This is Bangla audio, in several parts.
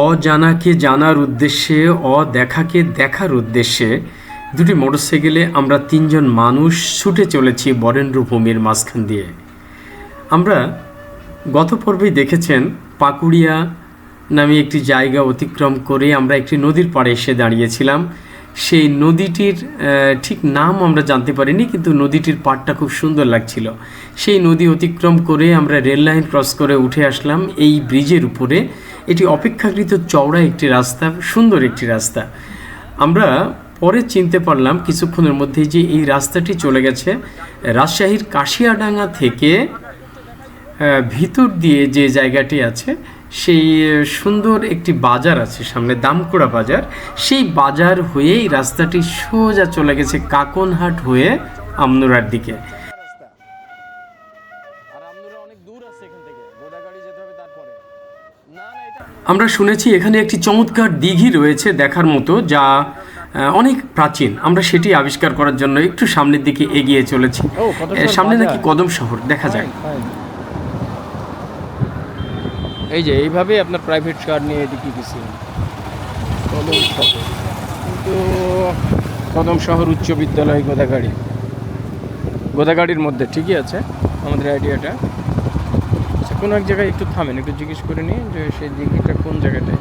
অজানাকে জানার উদ্দেশ্যে, অদেখাকে দেখার উদ্দেশ্যে দুটি মোটরসাইকেলে আমরা তিনজন মানুষ ছুটে চলেছি বরেন্দ্র ভূমির মাঝখান দিয়ে। আমরা গত পর্বেই দেখেছেন পাকুড়িয়া নামে একটি জায়গা অতিক্রম করে আমরা একটি নদীর পাড়ে এসে দাঁড়িয়েছিলাম। সেই নদীটির ঠিক নাম আমরা জানতে পারিনি, কিন্তু নদীটির পাড়টা খুব সুন্দর লাগছিল। সেই নদী অতিক্রম করে আমরা রেল লাইন ক্রস করে উঠে আসলাম এই ব্রিজের উপরে। এটি অপেক্ষাকৃত চওড়া একটি রাস্তা, সুন্দর একটি রাস্তা। আমরা পরে চিনতে পারলাম কিছুক্ষণের মধ্যেই যে এই রাস্তাটি চলে গেছে রাজশাহীর কাশিয়াডাঙ্গা থেকে ভিতর দিয়ে যে জায়গাটি আছে সেই সুন্দর একটি বাজার আছে সামনে দামকুড়া বাজার। সেই বাজার হয়েই রাস্তাটি সোজা চলে গেছে কাকনহাট হয়ে আমনুরার দিকে। আমরা শুনেছি এখানে একটি চমৎকার দিঘি রয়েছে দেখার মতো যা অনেক প্রাচীন। আমরা সেটি আবিষ্কার করার জন্য একটু সামনের দিকে এগিয়ে চলেছি। সামনে। নাকি কদম শহর দেখা যায় এই যে এইভাবে আপনার প্রাইভেট কার নিয়ে এদিকে গেছি। কদম শহর। কিন্তু কদম শহর উচ্চ বিদ্যালয় গোদাগাড়ি। গোদাগাড়ির মধ্যে ঠিকই আছে আমাদের আইডিয়াটা। আচ্ছা কোনো এক জায়গায় একটু থামেন একটু জিজ্ঞেস করে নিই যে সেই দিঘিটা কোন জায়গাটায়।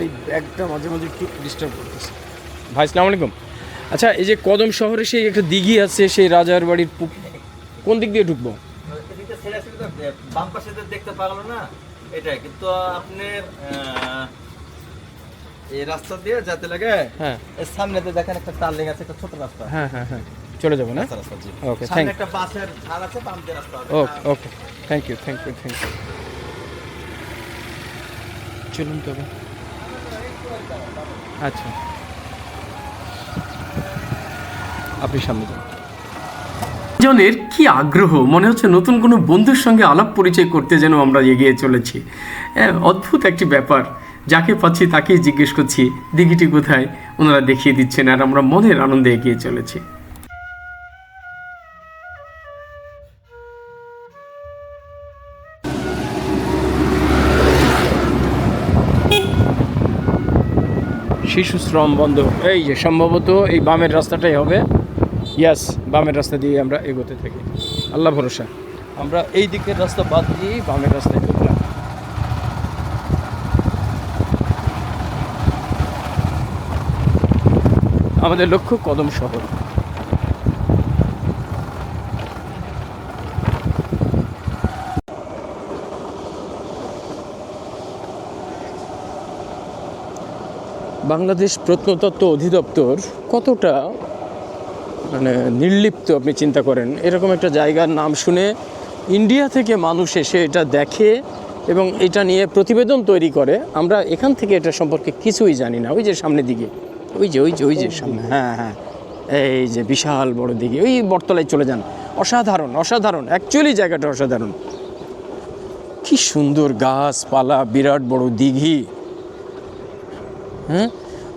এই ব্যাগটা মাঝে মাঝে একটু ডিস্টার্ব করতেছে। ভাই সালাম আলাইকুম। আচ্ছা এই যে কদম শহরে সেই একটা দিঘি আছে সেই রাজার বাড়ির কোন দিক দিয়ে ঢুকবো? বাম পাশে দেখতে পারল না এটাই। কিন্তু আপনার এই রাস্তা দিয়ে যেতে লাগে হ্যাঁ। এর সামনেতে দেখেন একটা টার্নিং আছে একটা ছোট রাস্তা। হ্যাঁ হ্যাঁ হ্যাঁ। চলে যাব না? ওকে থ্যাংক একটা বাসের ধার আছে বাম দিয়ে রাস্তা okay okay thank you thank you thank you চলুন তবে। আচ্ছা। আপনি সামনে যান। জনের কি আগ্রহ? মনে হচ্ছে নতুন কোনো বন্ধুর সঙ্গে আলাপ পরিচয় করতে যেন আমরা এগিয়ে চলেছি। হ্যাঁ, অদ্ভুত একটি ব্যাপার। যাকে পাচ্ছি তাকেই জিজ্ঞেস করছি দিঘিটি কোথায়? ওনারা দেখিয়ে দিচ্ছেন আর আমরা মনের আনন্দে এগিয়ে চলেছি। শিশু শ্রম বন্ধ। এই যে সম্ভবত এই বামের রাস্তাটাই হবে। ইয়াস বামের রাস্তা দিয়ে আমরা এগোতে থাকি। আল্লাহ ভরসা। আমরা এই দিকের রাস্তা বাদ দিয়ে বামের রাস্তায় ঢুকলাম আমাদের লক্ষ্য কদম শহর। বাংলাদেশ প্রত্নতত্ত্ব অধিদপ্তর কতটা মানে নির্লিপ্ত আপনি চিন্তা করেন। এরকম একটা জায়গার নাম শুনে ইন্ডিয়া থেকে মানুষ এসে এটা দেখে এবং এটা নিয়ে প্রতিবেদন তৈরি করে। আমরা এখান থেকে এটা সম্পর্কে কিছুই জানি না। ওই যে সামনের দিকে। ওই যে ওই যে ওই যে সামনে। হ্যাঁ হ্যাঁ। এই যে বিশাল বড় দিকে। ওই বটতলায় চলে যান। অসাধারণ অসাধারণ। অ্যাকচুয়ালি জায়গাটা অসাধারণ। কি সুন্দর গাছপালা, বিরাট বড় দিঘি। হ্যাঁ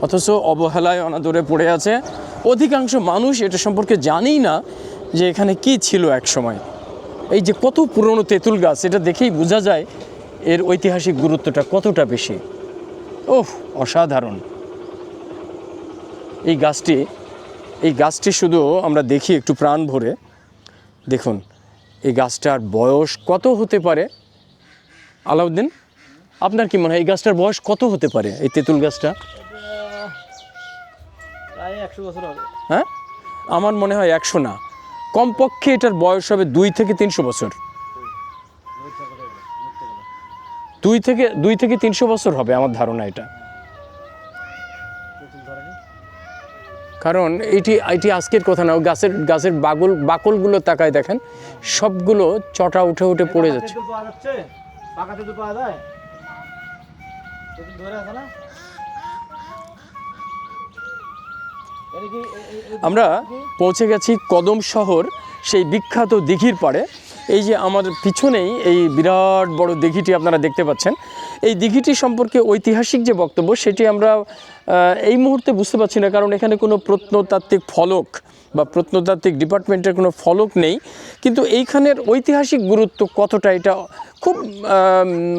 অথচ অবহেলায় অনাদরে পড়ে আছে। অধিকাংশ মানুষ এটা সম্পর্কে জানেই না যে এখানে কি ছিল এক সময়। এই যে কত পুরনো তেঁতুল গাছ, এটা দেখেই বোঝা যায় এর ঐতিহাসিক গুরুত্বটা কতটা বেশি। ওহ, অসাধারণ। এই গাছটি এই গাছটি শুধু আমরা দেখি একটু প্রাণ ভরে। দেখুন, এই গাছটার বয়স কত হতে পারে? আলাউদ্দিন, আপনার কি মনে হয় এই গাছটার বয়স কত হতে পারে, এই তেঁতুল গাছটা? হ্যাঁ? আমার মনে হয় একশো না। কমপক্ষে এটার বয়স হবে দুই থেকে তিনশো বছর। দুই থেকে দুই থেকে তিনশো বছর হবে আমার ধারণা এটা। কারণ এটি এটি আজকের কথা না গাছের গাছের বাগল বাকলগুলো তাকায় দেখেন সবগুলো চটা উঠে উঠে পড়ে যাচ্ছে। তেঁতুল পাওয়া যাচ্ছে। পাকা তেঁতুল পাওয়া যায়। ধরে আছে না? আমরা পৌঁছে গেছি কদম শহর, সেই বিখ্যাত দিঘির পাড়ে। এই যে আমাদের পিছনেই এই বিরাট বড় দিঘিটি আপনারা দেখতে পাচ্ছেন। এই দিঘিটি সম্পর্কে ঐতিহাসিক যে বক্তব্য, সেটি আমরা এই মুহূর্তে বুঝতে পারছি না, কারণ এখানে কোনো প্রত্নতাত্ত্বিক ফলক বা প্রত্নতাত্ত্বিক ডিপার্টমেন্টের কোনো ফলক নেই। কিন্তু এইখানের ঐতিহাসিক গুরুত্ব কতটা, এটা খুব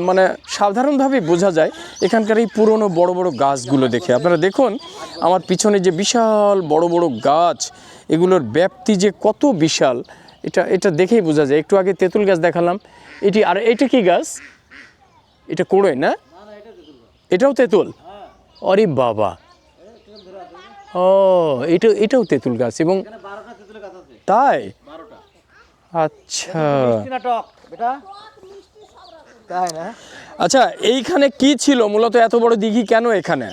মানে সাধারণভাবে বোঝা যায় এখানকার এই পুরনো বড় বড় গাছগুলো দেখে। আপনারা দেখুন, আমার পিছনে যে বিশাল বড় বড় গাছ, এগুলোর ব্যাপ্তি যে কত বিশাল, এটা এটা দেখেই বোঝা যায়। একটু আগে তেঁতুল গাছ দেখালাম। এটি, আর এটা কি গাছ? এটা কোড়োয় না? এটাও তেঁতুল? আরে বাবা। ও এটা এটাও তেঁতুল গাছ এবং তাই? আচ্ছা। তাই না? আচ্ছা এইখানে কি ছিল? মূলত এত বড় দিঘি কেন এখানে?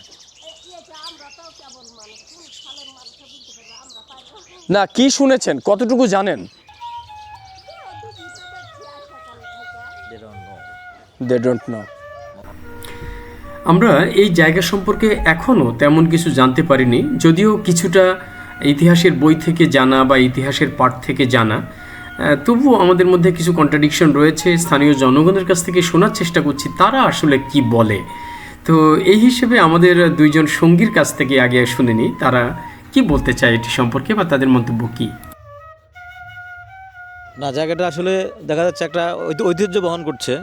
না কি শুনেছেন? কতটুকু জানেন? দে ডোন্ট নো আমরা এই জায়গা সম্পর্কে এখনও তেমন কিছু জানতে পারিনি যদিও কিছুটা ইতিহাসের বই থেকে জানা বা ইতিহাসের পাঠ থেকে জানা। তবুও আমাদের মধ্যে কিছু কন্ট্রাডিকশন রয়েছে স্থানীয় জনগণের কাছ থেকে শোনার চেষ্টা করছি তারা আসলে কি বলে। তো এই হিসেবে আমাদের দুইজন সঙ্গীর কাছ থেকে আগে শুনিনি তারা কি বলতে চায় এটি সম্পর্কে বা তাদের মন্তব্য কী? না জায়গাটা আসলে দেখা যাচ্ছে একটা ঐতিহ্য বহন করছে।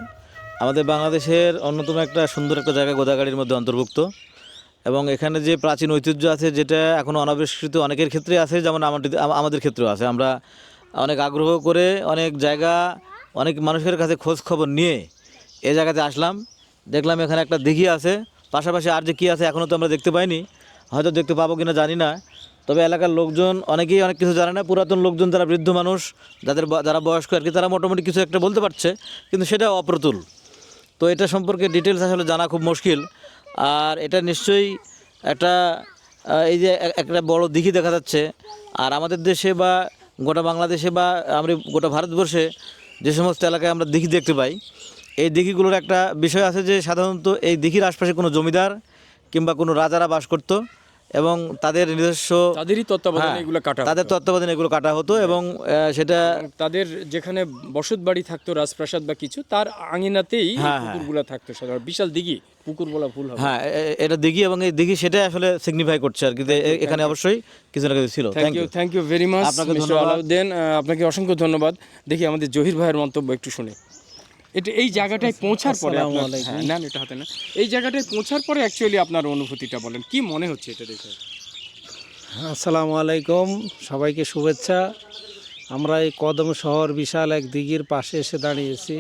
আমাদের বাংলাদেশের অন্যতম একটা সুন্দর একটা জায়গা গোদাগাড়ির মধ্যে অন্তর্ভুক্ত। এবং এখানে যে প্রাচীন ঐতিহ্য আছে, যেটা এখনও অনাবিষ্কৃত অনেকের ক্ষেত্রে আছে, যেমন আমাদের আমাদের ক্ষেত্রেও আছে। আমরা অনেক আগ্রহ করে অনেক জায়গা, অনেক মানুষের কাছে খোঁজ খবর নিয়ে এ জায়গাতে আসলাম। দেখলাম এখানে একটা দিঘি আছে। পাশাপাশি আর যে কী আছে এখনও তো আমরা দেখতে পাইনি। হয়তো দেখতে পাবো কিনা জানি না। তবে এলাকার লোকজন, অনেকেই অনেক কিছু জানে না। পুরাতন লোকজন যারা বৃদ্ধ মানুষ, যাদের যারা বয়স্ক আর কি, তারা মোটামুটি কিছু একটা বলতে পারছে। কিন্তু সেটা অপ্রতুল। তো এটা সম্পর্কে ডিটেলস আসলে জানা খুব মুশকিল। আর এটা নিশ্চয়ই একটা এই যে একটা বড় দিঘি দেখা যাচ্ছে। আর আমাদের দেশে বা গোটা বাংলাদেশে বা আমরা গোটা ভারতবর্ষে যে সমস্ত এলাকায় আমরা দিঘি দেখতে পাই, এই দিঘিগুলোর একটা বিষয় আছে যে সাধারণত এই দিঘির আশপাশে কোনো জমিদার কিংবা কোনো রাজারা বাস করতো। এবং তাদের নিজস্ব তাদেরই তত্ত্বাবধানে হ্যাঁ, এগুলো কাটা তাদের তত্ত্বাবধানে এগুলো কাটা হতো এবং সেটা তাদের যেখানে বসত বাড়ি থাকতো রাজপ্রাসাদ বা কিছু তার আঙিনাতেই হ্যাঁ, হ্যাঁ। পুকুরগুলো থাকতো সাধারণ বিশাল দিঘি পুকুর বলা ভুল হবে। হ্যাঁ এটা দিঘি এবং এই দিঘি সেটাই আসলে সিগনিফাই করছে আর কি এখানে অবশ্যই কিছু না কিছু ছিল। Thank you you thank you very much আপনাকে ধন্যবাদ। আলাউদ্দিন। আপনাকে অসংখ্য ধন্যবাদ। দেখি আমাদের জহির ভাইয়ের মন্তব্য একটু শুনে। এটা এই জায়গাটায় পৌঁছার পরে হ্যাঁ, না, এটা হাতে না এই জায়গাটায় পৌঁছার পরে অ্যাকচুয়ালি আপনার অনুভূতিটা বলেন। কি মনে হচ্ছে এটা দেখে? আসসালামু আলাইকুম সবাইকে শুভেচ্ছা। আমরা এই কদম শহর বিশাল এক দিঘির পাশে এসে দাঁড়িয়েছি।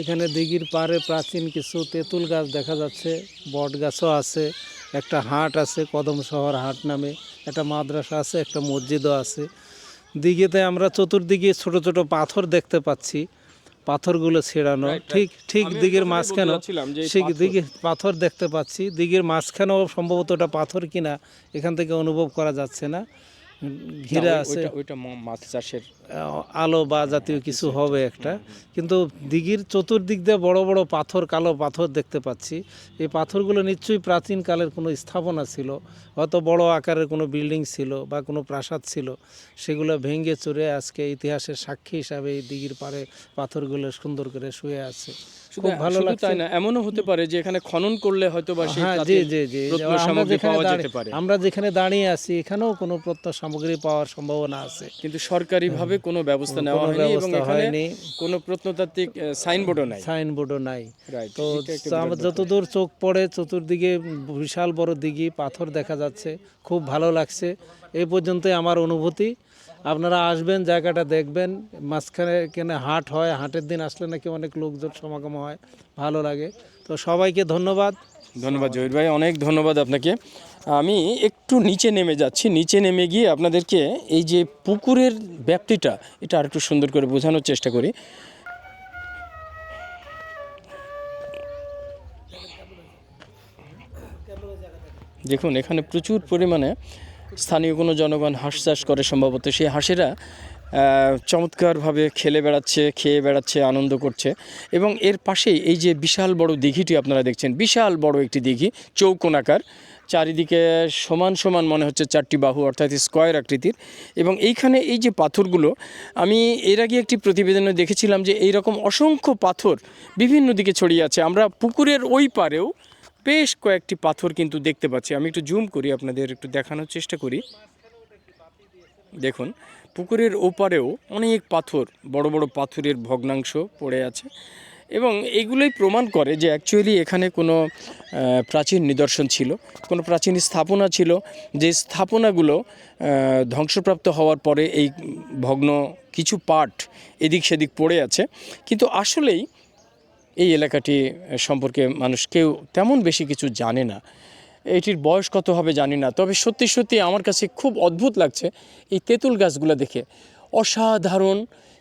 এখানে দিঘির পাড়ে প্রাচীন কিছু তেঁতুল গাছ দেখা যাচ্ছে বট গাছও আছে একটা হাট আছে কদম শহর হাট নামে। একটা মাদ্রাসা আছে একটা মসজিদও আছে। দিঘিতে আমরা চতুর্দিকে ছোট ছোট পাথর দেখতে পাচ্ছি। পাথরগুলো ছেড়ানো. ঠিক ঠিক দিঘির কথাটাই মাঝখানে বলতে যাচ্ছিলাম যে এই ঠিক। দিঘি পাথর দেখতে পাচ্ছি দিঘির মাঝখানেও সম্ভবত ওটা পাথর কিনা এখান থেকে অনুভব করা যাচ্ছে না ঘিরে আছে। ওইটা- মাছ চাষের। আলো বা জাতীয় কিছু হবে একটা। কিন্তু দিঘির চতুর্দিক দিয়ে বড় বড় পাথর কালো পাথর দেখতে পাচ্ছি। এই পাথরগুলো নিশ্চয়ই প্রাচীন কালের কোনো স্থাপনা ছিল। হয়তো বড় আকারের কোনো বিল্ডিং ছিল বা কোনো প্রাসাদ ছিল। সেগুলো ভেঙে চুরে আজকে ইতিহাসের সাক্ষী হিসাবে এই দিঘির পাড়ে পাথরগুলো সুন্দর করে শুয়ে আছে। শুধু ভালো লাগছে। তাই না এমনও হতে পারে যে এখানে খনন করলে হয়তো বা সেই হ্যাঁ জি জি জি আমরা সামগ্রী যেখানে পাওয়া যেতে দাঁড়িয়ে- পারে। আমরা যেখানে দাঁড়িয়ে আছি এখানেও কোনো সামগ্রী পাওয়ার সম্ভাবনা আছে। কিন্তু সরকারিভাবে কোনো ব্যবস্থা নেওয়া হয়নি এবং এখানে কোনো প্রত্নতাত্ত্বিক সাইনবোর্ডও নাই। সাইনবোর্ডও নাই। তো আমার যতদূর চোখ পড়ে চতুর্দিকে বিশাল বড় দিঘি পাথর দেখা যাচ্ছে। খুব ভালো লাগছে। এই পর্যন্তই আমার অনুভূতি। আপনারা আসবেন, জায়গাটা দেখবেন, মাঝখানে কেনে হাট হয়, হাটের দিন আসলে নাকি অনেক লোকজন সমাগম হয়, ভালো লাগে। তো সবাইকে ধন্যবাদ। ধন্যবাদ, জহির ভাই, অনেক ধন্যবাদ আপনাকে। আমি একটু নিচে নেমে যাচ্ছি। নিচে নেমে গিয়ে আপনাদেরকে এই যে পুকুরের ব্যাপ্তিটা, এটা আর একটু সুন্দর করে বোঝানোর চেষ্টা করি। দেখুন, এখানে প্রচুর পরিমাণে স্থানীয় কোনো জনগণ হাঁস চাষ করে সম্ভবত সেই হাঁসেরা চমৎকারভাবে খেলে বেড়াচ্ছে, খেয়ে বেড়াচ্ছে, আনন্দ করছে। এবং এর পাশেই এই যে বিশাল বড় দিঘিটি আপনারা দেখছেন, বিশাল বড় একটি দিঘি চৌকোনাকার চারিদিকে সমান সমান মনে হচ্ছে চারটি বাহু, অর্থাৎ স্কোয়ার আকৃতির। এবং এইখানে এই যে পাথরগুলো, আমি এর আগে একটি প্রতিবেদনে দেখেছিলাম যে এই রকম অসংখ্য পাথর বিভিন্ন দিকে ছড়িয়ে আছে। আমরা পুকুরের ওই পারেও বেশ কয়েকটি পাথর কিন্তু দেখতে পাচ্ছি। আমি একটু জুম করি, আপনাদের একটু দেখানোর চেষ্টা করি। দেখুন, পুকুরের ওপারেও অনেক পাথর, বড় বড় পাথরের ভগ্নাংশ পড়ে আছে এবং এগুলোই প্রমাণ করে যে অ্যাকচুয়ালি এখানে কোনো প্রাচীন নিদর্শন ছিল, কোনো প্রাচীন স্থাপনা ছিল যে স্থাপনাগুলো ধ্বংসপ্রাপ্ত হওয়ার পরে এই ভগ্ন কিছু পার্ট এদিক সেদিক পড়ে আছে। কিন্তু আসলেই এই এলাকাটি সম্পর্কে মানুষ কেউ তেমন বেশি কিছু জানে না। এটির বয়স কত হবে জানি না, তবে সত্যি সত্যি আমার কাছে খুব অদ্ভুত লাগছে এই তেঁতুল গাছগুলো দেখে। অসাধারণ,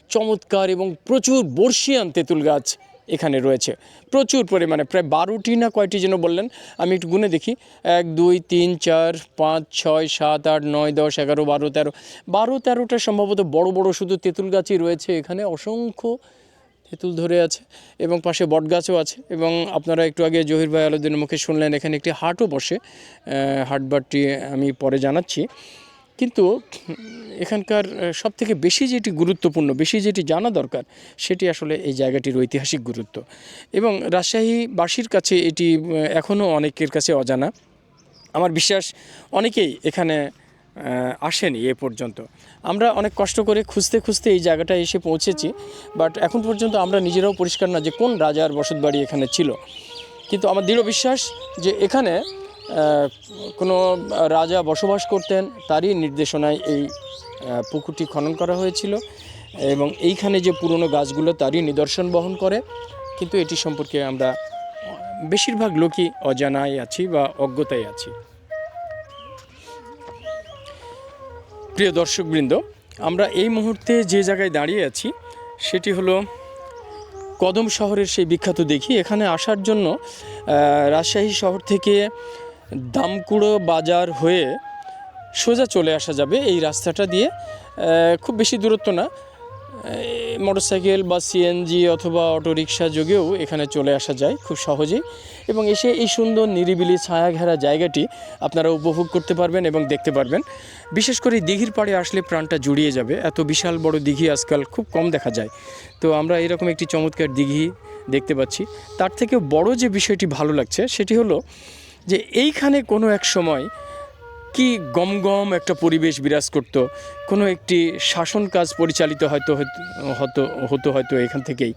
চমৎকার এবং প্রচুর বর্ষিয়ান তেঁতুল গাছ এখানে রয়েছে। প্রচুর পরিমাণে, প্রায় বারোটি না কয়টি যেন বললেন, আমি একটু গুনে দেখি। এক, দুই, তিন, চার, পাঁচ, ছয়, সাত, আট, নয়, দশ, এগারো, বারো, তেরো। বারো, তেরোটা সম্ভবত বড় বড় শুধু তেঁতুল গাছই রয়েছে এখানে। অসংখ্য তেঁতুল ধরে আছে এবং পাশে বটগাছও আছে এবং আপনারা একটু আগে জহির ভাই আলুদ্দিনের মুখে শুনলেন, এখানে একটি হাটও বসে। হাট হাটবারটি আমি পরে জানাচ্ছি। কিন্তু এখানকার সব থেকে বেশি যেটি গুরুত্বপূর্ণ, বেশি যেটি জানা দরকার, সেটি আসলে এই জায়গাটির ঐতিহাসিক গুরুত্ব। এবং রাজশাহীবাসীর কাছে এটি এখনও অনেকের কাছে অজানা। আমার বিশ্বাস, অনেকেই এখানে আসেনি এ পর্যন্ত। আমরা অনেক কষ্ট করে খুঁজতে খুঁজতে এই জায়গাটায় এসে পৌঁছেছি বাট এখন পর্যন্ত আমরা নিজেরাও পরিষ্কার না যে কোন রাজার বসতবাড়ি এখানে ছিল। কিন্তু আমার দৃঢ় বিশ্বাস যে এখানে কোনো রাজা বসবাস করতেন, তারই নির্দেশনায় এই পুকুরটি খনন করা হয়েছিল এবং এইখানে যে পুরনো গাছগুলো, তারই নিদর্শন বহন করে। কিন্তু এটি সম্পর্কে আমরা বেশিরভাগ লোকই অজানায় আছি বা অজ্ঞতায় আছি। প্রিয় দর্শকবৃন্দ, আমরা এই মুহূর্তে যে জায়গায় দাঁড়িয়ে আছি, সেটি হলো কদম শহরের সেই বিখ্যাত দেখি। এখানে আসার জন্য রাজশাহী শহর থেকে দামকুড়ো বাজার হয়ে সোজা চলে আসা যাবে এই রাস্তাটা দিয়ে। খুব বেশি দূরত্ব না। মোটরসাইকেল বা সিএনজি অথবা অটোরিকশা যোগেও এখানে চলে আসা যায় খুব সহজেই। এবং এসে এই সুন্দর নিরিবিলি ছায়া ঘেরা জায়গাটি আপনারা উপভোগ করতে পারবেন এবং দেখতে পারবেন। বিশেষ করে দিঘির পাড়ে আসলে প্রাণটা জুড়িয়ে যাবে। এত বিশাল বড় দিঘি আজকাল খুব কম দেখা যায়। তো আমরা এরকম একটি চমৎকার দিঘি দেখতে পাচ্ছি। তার থেকে বড় যে বিষয়টি ভালো লাগছে সেটি হলো যে এইখানে কোনো এক সময় কি গমগম একটা পরিবেশ বিরাজ করতো। কোনো একটি শাসন কাজ পরিচালিত হয়তো, হতো হতো হয়তো এখান থেকেই।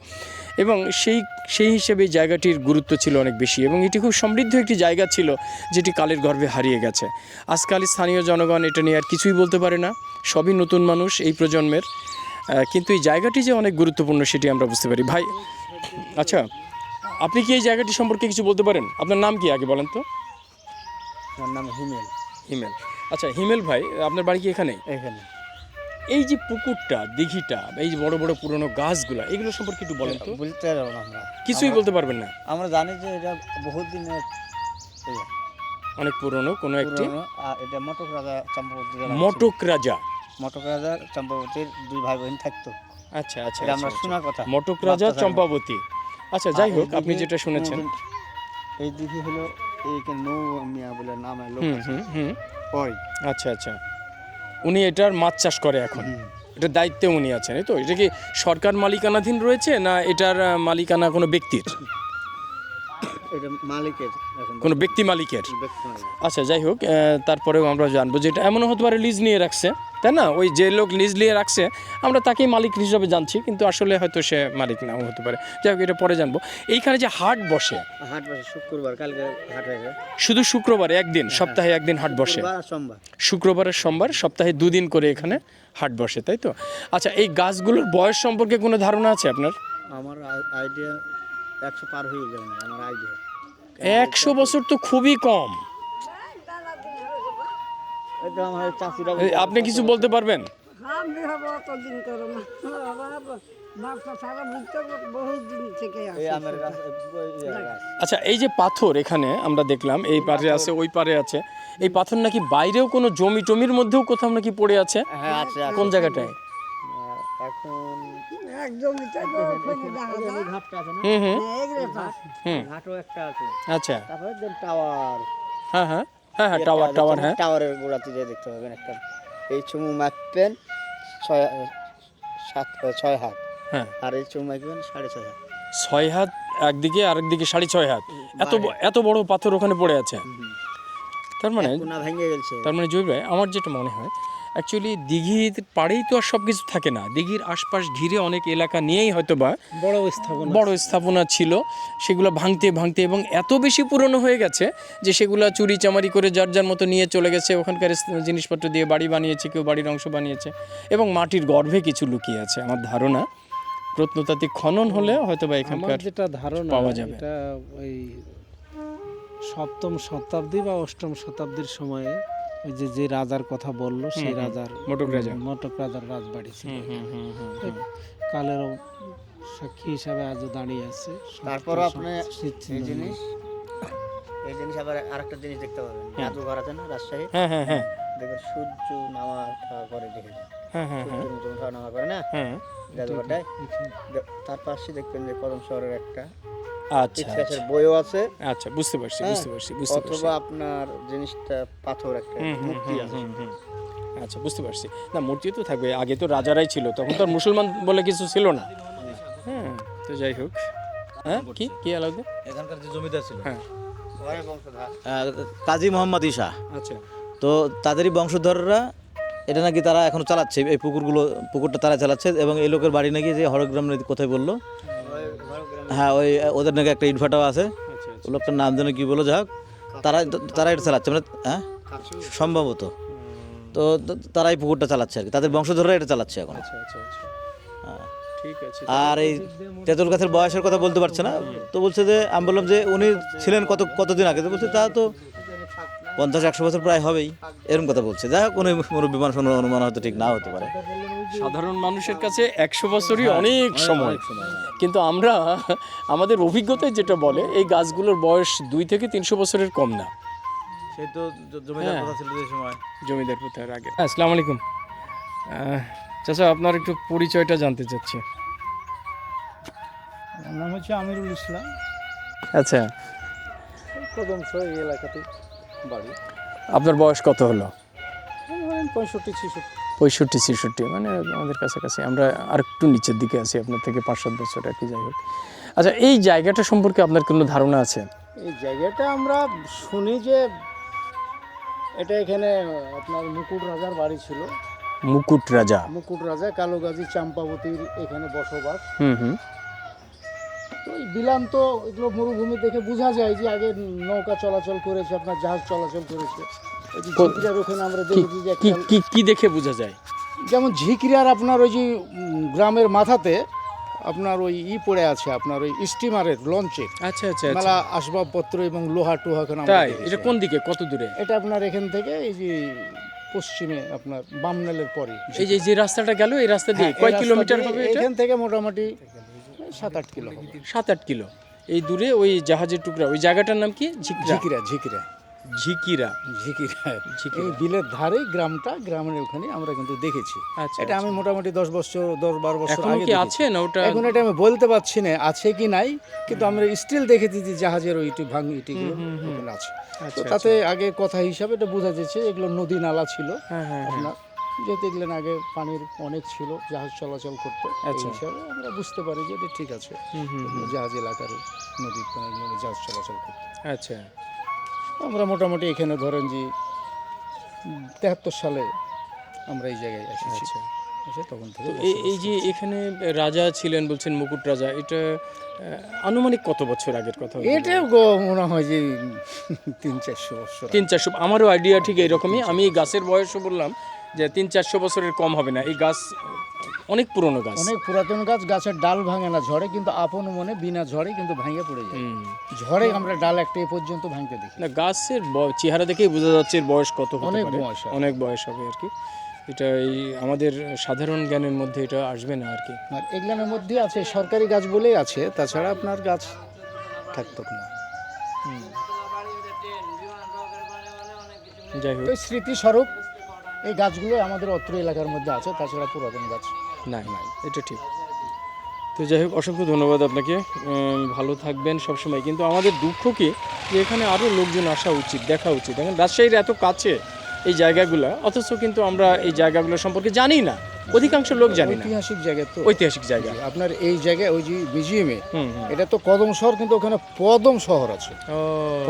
এবং সেই সেই হিসেবে এই জায়গাটির গুরুত্ব ছিল অনেক বেশি এবং এটি খুব সমৃদ্ধ একটি জায়গা ছিল যেটি কালের গর্ভে হারিয়ে গেছে। আজকাল স্থানীয় জনগণ এটা নিয়ে আর কিছুই বলতে পারে না সবই নতুন মানুষ এই প্রজন্মের। কিন্তু এই জায়গাটি যে অনেক গুরুত্বপূর্ণ সেটি আমরা বুঝতে পারি। ভাই আচ্ছা আপনি কি এই জায়গাটি সম্পর্কে কিছু বলতে পারেন? আপনার নাম কি আগে বলেন তো? আমার নাম হিমেল। হিমেল। আচ্ছা হিমেল ভাই আপনার বাড়ি কি এখানে এখানে। এই যে পুকুরটা দিঘিটা এই যে বড় বড় পুরনো গাছগুলা এগুলো সম্পর্কে একটু বলেন তো। বলতে পারব না আমরা। কিছুই বলতে পারবেন না। আমরা জানি যে এটা বহুত দিনের ইয়ে, অনেক পুরনো কোনো একটি। এটা মটক রাজা চম্পাবতী মটক রাজা। মটক রাজা চম্পাবতীর দুই ভাই বোন থাকতো। আচ্ছা আচ্ছা আমরা আচ্ছা, শোনা কথা। আচ্ছা। মটক রাজা চম্পাবতী। আচ্ছা যাই হোক আপনি যেটা শুনেছেন। এই দিকে হলো এই নৌ মিয়া বলে নাম লোক আছে। হুম হুম। ওই আচ্ছা আচ্ছা। উনি এটার মাছ চাষ করে এখন। এটার দায়িত্বে উনি আছেন তো? এটা কি সরকার মালিকানাধীন রয়েছে না এটার মালিকানা কোনো ব্যক্তির? মালিকের কোনো ব্যক্তি মালিকের? আচ্ছা যাই হোক তারপরেও আমরা জানব যে এটা এমনও হতে পারে লিজ নিয়ে রাখছে। তাই না? ওই যে লোক লিজ নিয়ে রাখছে আমরা তাকেই মালিক হিসাবে জানছি কিন্তু আসলে হয়তো সে মালিক নাও হতে পারে। যাই হোক এটা পরে জানব। এইখানে যে হাট বসে হাট বসে শুক্রবার কালকে হাট হয়েছে শুধু শুক্রবারে একদিন সপ্তাহে একদিন হাট বসে। সোমবার শুক্রবার আর সোমবার। সপ্তাহে দুদিন করে এখানে হাট বসে তাই তো? আচ্ছা এই গাছগুলোর বয়স সম্পর্কে কোনো ধারণা আছে আপনার? আমার আইডিয়া একশো পার হয়ে যাবে আমার আইডিয়া একশো বছর তো খুবই কম। গাছ কিছু বলতে পারবেন? আচ্ছা এই যে পাথর এখানে আমরা দেখলাম এই পারে আছে ওই পারে আছে। এই পাথর নাকি বাইরেও কোনো জমি টমির মধ্যেও কোথাও নাকি পড়ে আছে? হ্যাঁ। কোন জায়গাটায়? আচ্ছা। তারপরে যে টাওয়ার হ্যাঁ হ্যাঁ। হ্যাঁ হ্যাঁ টাওয়ার টাওয়ার হ্যাঁ। টাওয়ারের গোড়াতে যেয়ে দেখতে পাবেন একটা এই চুমু মাপবেন ছয় সাত ছয় হাত। হ্যাঁ। আর এই চুমু মাপবেন সাড়ে ছয় হাত। ছয় হাত একদিকে সাড়ে ছয় হাত। এত এত বড় পাথর ওখানে পড়ে আছে। তার মানে তার মানে জয় ভাই আমার যেটা মনে হয় অ্যাকচুয়ালি দিঘির পাড়েই তো আর সব কিছু থাকে না। দিঘির আশপাশ ঘিরে অনেক এলাকা নিয়েই হয়তো বা বড় স্থাপনা বড় স্থাপনা ছিল। সেগুলো ভাঙতে ভাঙতে এবং এত বেশি পুরনো হয়ে গেছে যে সেগুলো চুরি চামারি করে যার যার মতো নিয়ে চলে গেছে। ওখানকার জিনিসপত্র দিয়ে বাড়ি বানিয়েছে কেউ বাড়ির অংশ বানিয়েছে এবং মাটির গর্ভে কিছু লুকিয়ে আছে। আমার ধারণা প্রত্নতাত্ত্বিক খনন হলে হয়তো বা এখানকার যেটা ধারণা পাওয়া যাবে। এটা ওই সপ্তম শতাব্দী বা অষ্টম শতাব্দীর সময়ে ওই যে যে রাজার কথা বলল সেই। রাজার মটক রাজা। মটক রাজার রাজবাড়ি ছিল। হুম, হুম, হুম, হুম, হুম। সাক্ষী হিসাবে আজও দাঁড়িয়ে আছে। তারপর আপনি এই জিনিস এই জিনিস আবার আরেকটা জিনিস দেখতে পাবেন। জাদুঘর আছে না রাজশাহী? হ্যাঁ হ্যাঁ হ্যাঁ। দেখবেন সূর্য নামা করে দেখে হ্যাঁ হ্যাঁ হ্যাঁ। নামা করে না? হ্যাঁ। জাদুঘরটায় তার পাশে দেখবেন যে কদম শহরের একটা আচ্ছা ইতিহাসের বইও আছে। আচ্ছা বুঝতে পারছি হ্যাঁ, বুঝতে পারছি বুঝতে পারছি। অথবা আপনার জিনিসটা পাথর একটা মূর্তি আছে। আচ্ছা বুঝতে পারছি। না মূর্তি তো থাকবে আগে তো রাজারাই ছিল তখন তো আর মুসলমান বলে কিছু ছিল না। হ্যাঁ তো যাই হোক। হ্যাঁ কি কি আলাদা? এখানকার যে জমিদার ছিল। হ্যাঁ। কাজী মোহাম্মদ ঈশা। আচ্ছা। তো তাদেরই বংশধররা এটা নাকি তারা এখন চালাচ্ছে? এই পুকুরগুলো পুকুরটা তারা চালাচ্ছে এবং এই লোকের বাড়ি নাকি যে হরগ্রাম নদী কোথায় বলল? হ্যাঁ ওই ওদের নাকি একটা ইটভাটাও আছে। আচ্ছা ওই লোকটার নাম যেন কি বলো যাক। তারা তারা এটা চালাচ্ছে মানে হ্যাঁ? সম্ভবত। তো তারাই পুকুরটা চালাচ্ছে আর কি। তাদের বংশধররা এটা চালাচ্ছে এখন। আচ্ছা আচ্ছা আচ্ছা। হ্যাঁ। আর এই তেঁতুল গাছের বয়সের কথা বলতে পারছে না? তো বলছে যে আমি বললাম যে উনি ছিলেন কত কতদিন আগে? তো বলছে তা তো পঞ্চাশ একশো বছর প্রায় হবেই। এরকম কথা বলছে। যাই হোক উনি মুরব্বী মানুষ অনুমান হয়তো ঠিক না হতে পারে। সাধারণ মানুষের কাছে একশো বছরই অনেক সময়। কিন্তু আমরা আমাদের অভিজ্ঞতায় যেটা বলে এই গাছগুলোর বয়স দুই থেকে তিনশো বছরের কম না। সেই তো জমিদার হ্যাঁ। ছিল যে সময়। জমিদার প্রথার আগে। হ্যাঁ আসসালামু আলাইকুম। চাচা আপনার একটু পরিচয়টা জানতে চাচ্ছি। নাম হচ্ছে আমিরুল ইসলাম। আচ্ছা। কদম এই এলাকাতে বাড়ি। আপনার বয়স কত হলো? পঁয়ষট্টি ছিষট্টি। পঁয়ষট্টি ছেষট্টি মানে আমাদের কাছাকাছি। আমরা আর একটু নিচের দিকে আছি আপনার থেকে পাঁচ সাত বছর আর কি যাই হোক। আচ্ছা এই জায়গাটা সম্পর্কে আপনার কোনো ধারণা আছে? এই জায়গাটা আমরা শুনি যে এটা এখানে আপনার মুকুট রাজার বাড়ি ছিল। মুকুট রাজা। মুকুট রাজা কালোগাজী চাম্পাবতীর এখানে বসবাস। হুম হুম। তো এই বিলাম তো এগুলো মরুভূমি দেখে বোঝা যায় যে আগে নৌকা চলাচল করেছে আপনার জাহাজ চলাচল করেছে। ঝিকিরার ওখানে আমরা দেখেছি যে কি কি দেখে বোঝা যায়? যেমন ঝিকিরার আপনার ওই যে গ্রামের মাথাতে আপনার ওই ই পড়ে আছে আপনার ওই স্টিমারের লঞ্চে। আচ্ছা আচ্ছা মেলা আসবাবপত্র এবং লোহা টোহা তাই? এটা কোন দিকে? কত দূরে? এটা আপনার এখান থেকে এই যে পশ্চিমে আপনার বামনেলের পরে। এই যে যে রাস্তাটা গেল এই রাস্তা দিয়ে হ্যাঁ, কয় কিলোমিটার হবে এখান থেকে মোটামুটি সাত আট কিলো সাত আট কিলো? এই দূরে ওই জাহাজের টুকরা ওই জায়গাটার নাম কি? ঝিকরা। ঝিকিরা ঝিকিরা। ঝিকিরা। ঝিকিরা বিলের ধারে গ্রামটা গ্রামের ওখানে আমরা কিন্তু দেখেছি। আচ্ছা এটা আমি মোটামুটি দশ বছর দশ বারো বছর আগে কি আছে না ওটা? এখন এটা আমি বলতে পারছি না আছে কি নাই কিন্তু আমরা স্টিল দেখেছি যে জাহাজের ওইটি ভাঙ ইটিগুলো ওখানে আছে। আচ্ছা, তাতে আগে কথা হিসাবে এটা বোঝা যাচ্ছে এগুলো নদী নালা ছিল। হ্যাঁ হ্যাঁ হ্যাঁ। আপনার যেহেতু দেখলেন আগে পানির অনেক ছিল জাহাজ চলাচল করতো আচ্ছা। হিসাবে আমরা বুঝতে পারি যে এটা ঠিক আছে। জাহাজ এলাকার নদী পানির জাহাজ চলাচল করতো। আচ্ছা। আমরা মোটামুটি এখানে ধরেন যে তেহাত্তর সালে আমরা এই জায়গায় এসেছি। আচ্ছা। তখন থেকে এই- যে এখানে রাজা ছিলেন বলছেন মুকুট রাজা এটা আনুমানিক কত বছর আগের কথা এটাও মনে হয় যে তিন চারশো বছর তিন চারশো আমারও আইডিয়া ঠিক এইরকমই। আমি গাছের বয়সও বললাম যে তিন চারশো বছরের কম হবে না। এই গাছ অনেক পুরনো গাছ। অনেক পুরাতন গাছ গাছের ডাল ভাঙে না ঝড়ে কিন্তু আপন মনে বিনা ঝড়ে কিন্তু ভাঙে পড়ে যায়। ঝড়ে আমরা ডাল একটা এ পর্যন্ত ভাঙতে দেখি। না গাছের চেহারা দেখেই বোঝা যাচ্ছে এর বয়স কত অনেক বয়স অনেক বয়স হবে আর কি। এটা এই আমাদের সাধারণ জ্ঞানের মধ্যে এটা আসবে না আর কি। আর এগুলোর মধ্যে আছে সরকারি গাছ বলেই আছে তাছাড়া আপনার গাছ থাকতো না। যাই হোক স্মৃতিস্বরূপ এই গাছগুলো আমাদের অত্র এলাকার মধ্যে আছে তাছাড়া পুরাতন গাছ। নাই নাই এটা ঠিক। তো যাই হোক অসংখ্য ধন্যবাদ আপনাকে। ভালো থাকবেন সবসময়। কিন্তু আমাদের দুঃখ কি? যে এখানে আরও লোকজন আসা উচিত দেখা উচিত। দেখেন রাজশাহীর এত কাছে এই জায়গাগুলো অথচ কিন্তু আমরা এই জায়গাগুলো সম্পর্কে জানি না। অধিকাংশ লোক জানি ঐতিহাসিক জায়গা তো। ঐতিহাসিক জায়গা। আপনার এই জায়গায় ওই যে মিউজিয়ামে এটা তো কদম শহর কিন্তু ওখানে পদম শহর আছে।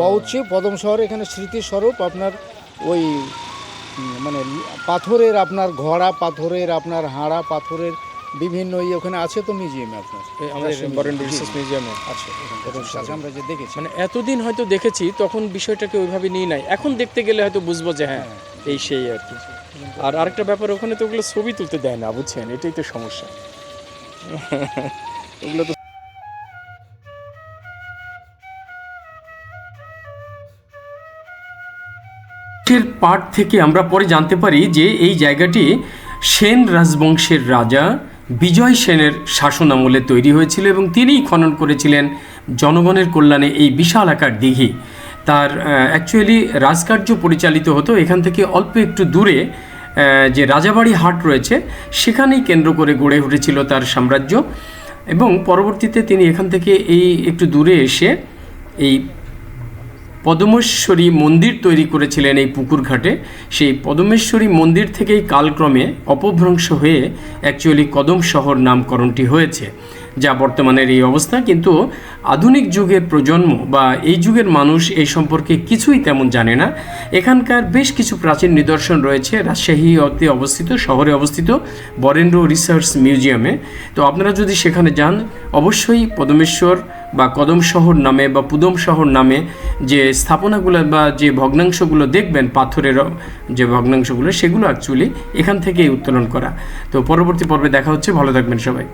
পৌঁছে পদম শহর এখানে স্মৃতিস্বরূপ আপনার ওই মানে পাথরের আপনার ঘোড়া পাথরের আপনার হাড়া পাথরের বিভিন্ন ইয়ে ওখানে আছে তো মিউজিয়ামে আপনার? মিউজিয়ামে আছে শহরে আমরা যে দেখেছি। মানে এতদিন হয়তো দেখেছি তখন বিষয়টাকে ওইভাবে নিয়ে নাই। এখন দেখতে গেলে হয়তো বুঝব যে হ্যাঁ। এই সেই আর কি। আর আরেকটা ব্যাপার ওখানে তো ওগুলো ছবি তুলতে দেয় না বুঝছেন? এটাই তো সমস্যা। ওগুলো তো এর পাঠ থেকে আমরা পরে জানতে পারি যে এই জায়গাটি সেন রাজবংশের রাজা বিজয় সেনের শাসন আমলে তৈরি হয়েছিল এবং তিনিই খনন করেছিলেন জনগণের কল্যাণে এই বিশাল আকার দিঘি। তার অ্যাকচুয়ালি রাজকার্য পরিচালিত হতো এখান থেকে অল্প একটু দূরে যে রাজাবাড়ি হাট রয়েছে, সেখানেই কেন্দ্র করে গড়ে উঠেছিল তার সাম্রাজ্য এবং পরবর্তীতে তিনি এখান থেকে এই একটু দূরে এসে এই পদমেশ্বরী মন্দির তৈরি করেছিলেন এই পুকুর ঘাটে। সেই পদমেশ্বরী মন্দির থেকেই কালক্রমে অপভ্রংশ হয়ে অ্যাকচুয়ালি কদম শহর নামকরণটি হয়েছে, যা বর্তমানের এই অবস্থা। কিন্তু আধুনিক যুগের প্রজন্ম বা এই যুগের মানুষ এই সম্পর্কে কিছুই তেমন জানে না। এখানকার বেশ কিছু প্রাচীন নিদর্শন রয়েছে, রাজশাহী রাজশাহীতে অবস্থিত, শহরে অবস্থিত বরেন্দ্র রিসার্চ মিউজিয়ামে। তো আপনারা যদি সেখানে যান, অবশ্যই পদমেশ্বর বা কদম শহর নামে বা পুদম শহর নামে যে স্থাপনাগুলো বা যে ভগ্নাংশগুলো দেখবেন, পাথরের যে ভগ্নাংশগুলো, সেগুলো অ্যাকচুয়ালি এখান থেকেই উত্তোলন করা। তো পরবর্তী পর্বে দেখা হচ্ছে, ভালো থাকবেন সবাই।